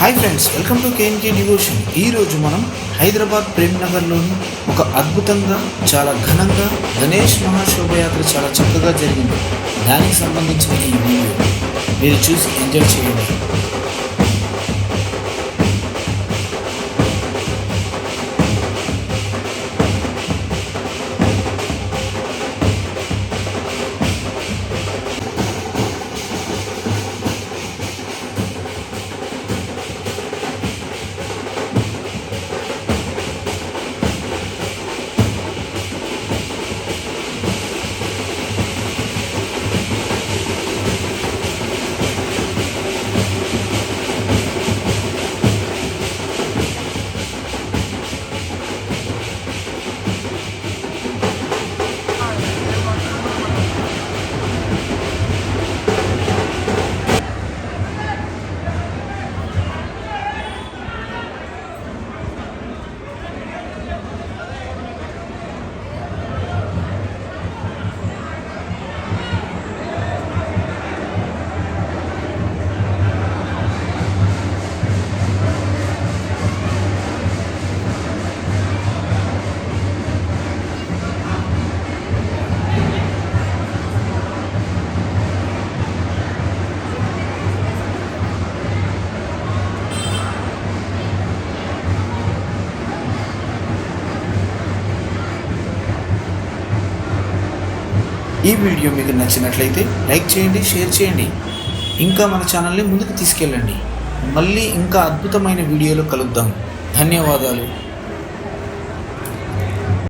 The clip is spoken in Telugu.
Hi friends welcome to KNK devotion ఈరోజు మనం హైదరాబాద్ ప్రేమ్ నగర్లోని ఒక అద్భుతంగా చాలా ఘనంగా గణేష్ మహాశోభయాత్ర చాలా చక్కగా జరిగింది. దానికి సంబంధించిన ఈ వీడియో మీరు చూసి ఎంజాయ్ చేయండి. ఈ వీడియో మీకు నచ్చినట్లయితే లైక్ చేయండి షేర్ చేయండి. ఇంకా మన ఛానల్ని ముందుకు తీసుకెళ్ళండి. మళ్ళీ ఇంకా అద్భుతమైన వీడియోలో కలుద్దాం. ధన్యవాదాలు.